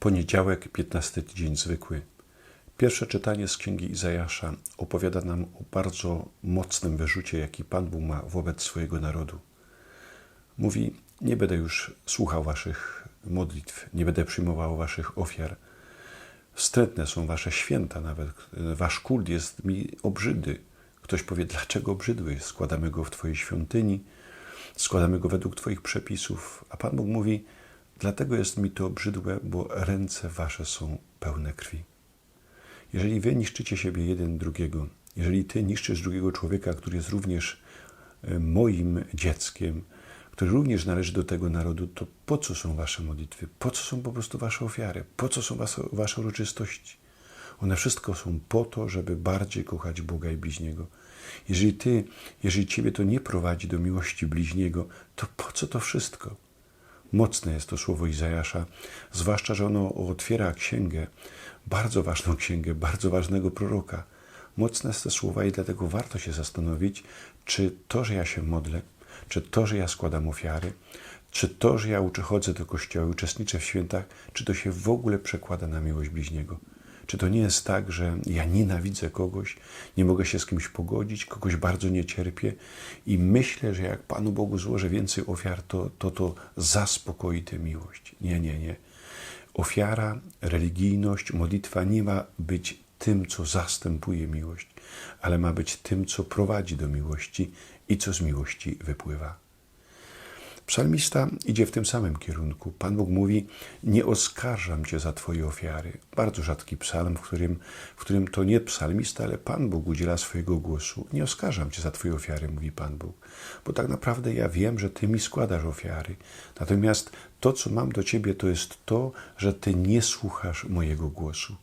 Poniedziałek, 15 dzień zwykły. Pierwsze czytanie z Księgi Izajasza opowiada nam o bardzo mocnym wyrzucie, jaki Pan Bóg ma wobec swojego narodu. Mówi, nie będę już słuchał waszych modlitw, nie będę przyjmował waszych ofiar. Wstrętne są wasze święta nawet. Wasz kult jest mi obrzydły. Ktoś powie, dlaczego obrzydły? Składamy go w Twojej świątyni, składamy go według Twoich przepisów. A Pan Bóg mówi, dlatego jest mi to obrzydłe, bo ręce Wasze są pełne krwi. Jeżeli Wy niszczycie siebie jeden drugiego, jeżeli Ty niszczysz drugiego człowieka, który jest również e, moim dzieckiem, który również należy do tego narodu, to po co są Wasze modlitwy? Po co są po prostu Wasze ofiary? Po co są Wasze, wasze uroczystości? One wszystko są po to, żeby bardziej kochać Boga i bliźniego. Jeżeli ty, jeżeli ciebie to nie prowadzi do miłości bliźniego, to po co to wszystko? Mocne jest to słowo Izajasza, zwłaszcza, że ono otwiera księgę, bardzo ważną księgę, bardzo ważnego proroka. Mocne jest te słowa i dlatego warto się zastanowić, czy to, że ja się modlę, czy to, że ja składam ofiary, czy to, że ja chodzę do kościoła uczestniczę w świętach, czy to się w ogóle przekłada na miłość bliźniego. Czy to nie jest tak, że ja nienawidzę kogoś, nie mogę się z kimś pogodzić, kogoś bardzo nie cierpię i myślę, że jak Panu Bogu złożę więcej ofiar, to to, to zaspokoi tę miłość? Nie, nie, nie. Ofiara, religijność, modlitwa nie ma być tym, co zastępuje miłość, ale ma być tym, co prowadzi do miłości i co z miłości wypływa. Psalmista idzie w tym samym kierunku. Pan Bóg mówi: Nie oskarżam cię za Twoje ofiary. Bardzo rzadki psalm, w którym, w którym to nie psalmista, ale Pan Bóg udziela swojego głosu. Nie oskarżam cię za Twoje ofiary, mówi Pan Bóg, bo tak naprawdę ja wiem, że Ty mi składasz ofiary. Natomiast to, co mam do Ciebie, to jest to, że Ty nie słuchasz mojego głosu.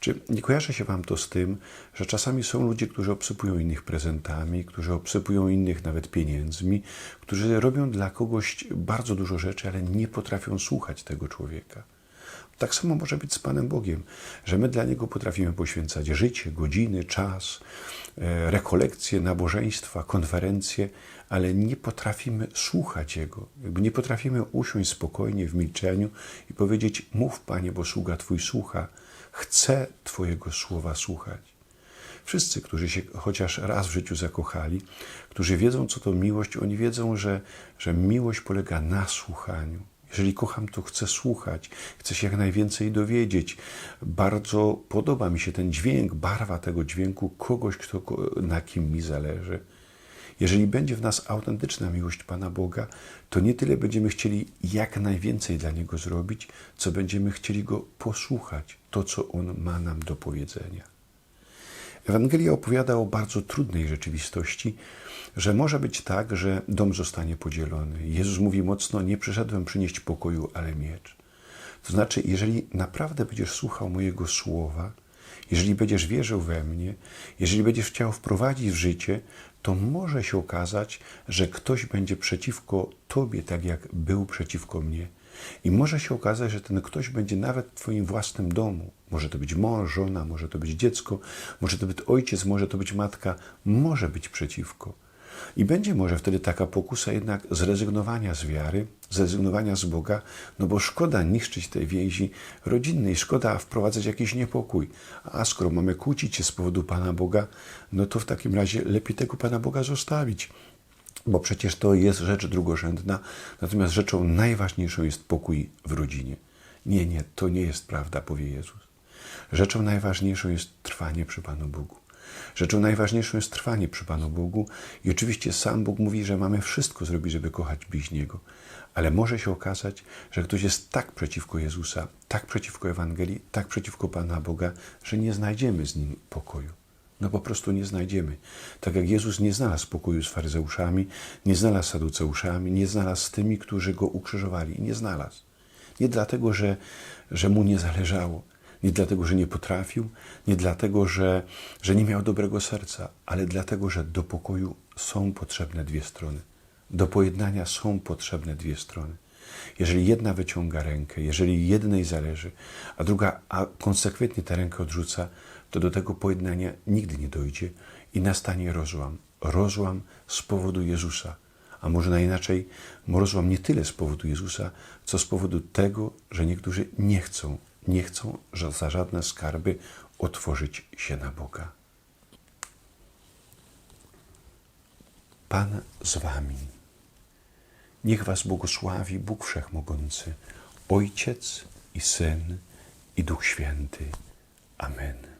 Czy nie kojarzy się Wam to z tym, że czasami są ludzie, którzy obsypują innych prezentami, którzy obsypują innych nawet pieniędzmi, którzy robią dla kogoś bardzo dużo rzeczy, ale nie potrafią słuchać tego człowieka? Tak samo może być z Panem Bogiem, że my dla Niego potrafimy poświęcać życie, godziny, czas, e, rekolekcje, nabożeństwa, konferencje, ale nie potrafimy słuchać Jego. Nie potrafimy usiąść spokojnie w milczeniu i powiedzieć: Mów, Panie, bo sługa Twój słucha Chcę Twojego słowa słuchać. Wszyscy, którzy się chociaż raz w życiu zakochali, którzy wiedzą, co to miłość, oni wiedzą, że, że miłość polega na słuchaniu. Jeżeli kocham, to chcę słuchać, chcę się jak najwięcej dowiedzieć. Bardzo podoba mi się ten dźwięk, barwa tego dźwięku kogoś, kto, na kim mi zależy. Jeżeli będzie w nas autentyczna miłość Pana Boga, to nie tyle będziemy chcieli jak najwięcej dla Niego zrobić, co będziemy chcieli Go posłuchać, to co On ma nam do powiedzenia. Ewangelia opowiada o bardzo trudnej rzeczywistości, że może być tak, że dom zostanie podzielony. Jezus mówi mocno: Nie przyszedłem przynieść pokoju, ale miecz. To znaczy, jeżeli naprawdę będziesz słuchał mojego słowa, jeżeli będziesz wierzył we mnie, jeżeli będziesz chciał wprowadzić w życie, to może się okazać, że ktoś będzie przeciwko Tobie, tak jak był przeciwko mnie. I może się okazać, że ten ktoś będzie nawet w Twoim własnym domu. Może to być mąż, żona, może to być dziecko, może to być ojciec, może to być matka, może być przeciwko. I będzie może wtedy taka pokusa jednak zrezygnowania z wiary, zrezygnowania z Boga, no bo szkoda niszczyć tej więzi rodzinnej, szkoda wprowadzać jakiś niepokój. A skoro mamy kłócić się z powodu Pana Boga, no to w takim razie lepiej tego Pana Boga zostawić. Bo przecież to jest rzecz drugorzędna, natomiast rzeczą najważniejszą jest pokój w rodzinie. Nie, nie, to nie jest prawda, powie Jezus. Rzeczą najważniejszą jest trwanie przy Panu Bogu. Rzeczą najważniejszą jest trwanie przy Panu Bogu i oczywiście sam Bóg mówi, że mamy wszystko zrobić, żeby kochać bliźniego. Ale może się okazać, że ktoś jest tak przeciwko Jezusa, tak przeciwko Ewangelii, tak przeciwko Pana Boga, że nie znajdziemy z nim pokoju. No po prostu nie znajdziemy. Tak jak Jezus nie znalazł pokoju z faryzeuszami, nie znalazł saduceuszami, nie znalazł z tymi, którzy go ukrzyżowali. Nie znalazł. Nie dlatego, że, że mu nie zależało, nie dlatego, że nie potrafił, nie dlatego, że, że nie miał dobrego serca, ale dlatego, że do pokoju są potrzebne dwie strony. Do pojednania są potrzebne dwie strony. Jeżeli jedna wyciąga rękę, jeżeli jednej zależy, a druga a konsekwentnie tę rękę odrzuca, to do tego pojednania nigdy nie dojdzie i nastanie rozłam. Rozłam z powodu Jezusa, A może na inaczej, rozłam nie tyle z powodu Jezusa, co z powodu tego, że niektórzy nie chcą, nie chcą za żadne skarby otworzyć się na Boga. Pan z wami. Niech was błogosławi Bóg Wszechmogący, Ojciec i Syn i Duch Święty. Amen.